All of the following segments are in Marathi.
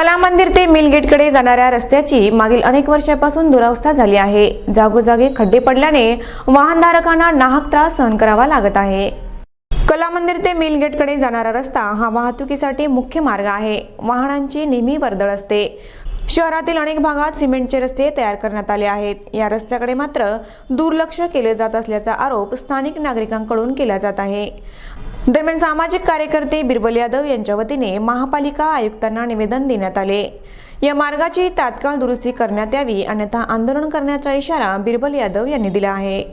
कला मंदिर ते मिलगेटकडे जाणाऱ्या रस्त्याची मागील अनेक वर्षापासून दुरावस्था झाली आहे. जागोजागी खड्डे पडल्याने वाहनधारकांना नाहक त्रास सहन करावा लागत आहे. कला मंदिर ते मिलगेटकडे जाणारा रस्ता हा वाहतुकीसाठी मुख्य मार्ग आहे. वाहनांची नेहमी वर्दळ असते. शहरातील अनेक भागात सिमेंटचे रस्ते तयार करण्यात आले आहेत. या रस्त्याकडे मात्र दुर्लक्ष केले जात असल्याचा आरोप स्थानिक नागरिकांकडून केला जात आहे. दरम्यान सामाजिक कार्यकर्ते बिरबल यादव यांच्या वतीने महापालिका आयुक्तांना निवेदन देण्यात आले. या मार्गाची तात्काळ दुरुस्ती करण्यात यावी अन्यथा आंदोलन करण्याचा इशारा बिरबल यादव यांनी दिला आहे.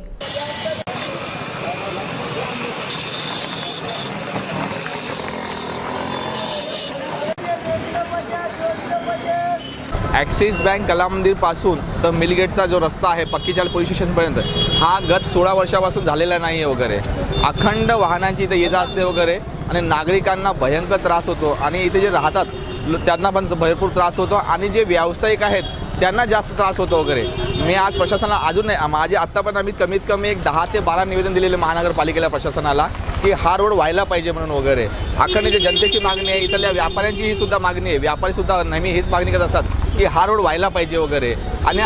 ॲक्सिस बँक कला मंदिरपासून तर मिलगेटचा जो रस्ता आहे पक्कीचाल पोलीस स्टेशनपर्यंत हा गत सोळा वर्षापासून झालेला नाही आहे वगैरे. अखंड वाहनांची इथे ये जा असते वगैरे आणि नागरिकांना भयंकर त्रास होतो. आणि इथे जे राहतात त्यांना पण भरपूर त्रास होतो. आणि जे व्यावसायिक आहेत त्यांना जास्त त्रास होतो वगैरे. मी आज प्रशासनाला अजून नाही माझे आत्ता पण आम्ही कमीत कमी एक दहा ते बारा निवेदन दिलेले महानगरपालिकेला प्रशासनाला की हा रोड व्हायला पाहिजे म्हणून वगैरे. अखंड जे जनतेची मागणी आहे इथल्या व्यापाऱ्यांची ही सुद्धा मागणी आहे. व्यापारी सुद्धा नेहमी हीच मागणी करत असतात की हा रोड व्हायला पाहिजे वगैरे. आणि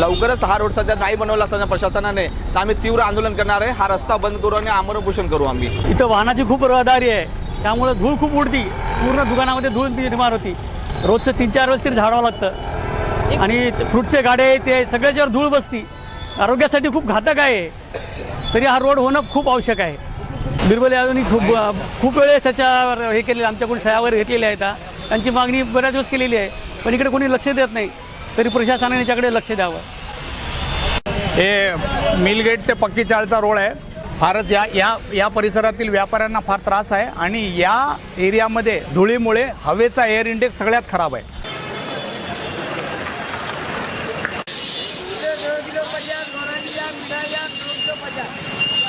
लवकरच हा रोड सध्या नाही बनवला असताना प्रशासनाने तर आम्ही तीव्र आंदोलन करणार आहे. हा रस्ता बंद करू आणि आमरण करू आम्ही. इथं वाहनाची खूप रहदारी आहे. त्यामुळे धूळ खूप उडती. पूर्ण दुकानामध्ये धूळ निर्माण होती. रोजचं तीन चार वेळेस तरी झाडावं लागतं. आणि फ्रूटचे गाडे ते सगळ्याच्यावर धूळ बसती. आरोग्यासाठी खूप घातक आहे. तरी हा रोड होणं खूप आवश्यक आहे. बिरबल यादवनी खूप खूप वेळेस त्याच्यावर हे केलेलं आमच्याकडून सह्यावर घेतलेल्या आहेत त्यांची मागणी बऱ्याच दिवस केलेली आहे. पण इकडे कोणी लक्ष देत नाही. तरी प्रशासनाने याच्याकडे लक्ष द्यावं. हे मिलगेट ते पक्की चाळचा रोड आहे. फारच या या या परिसरातील व्यापाऱ्यांना फार त्रास आहे. आणि या एरियामध्ये धुळीमुळे हवेचा एअर इंडेक्स सगळ्यात खराब आहे. કિલો પચાસ વરાજી જામ મીઠાઈ જામ દોઢસો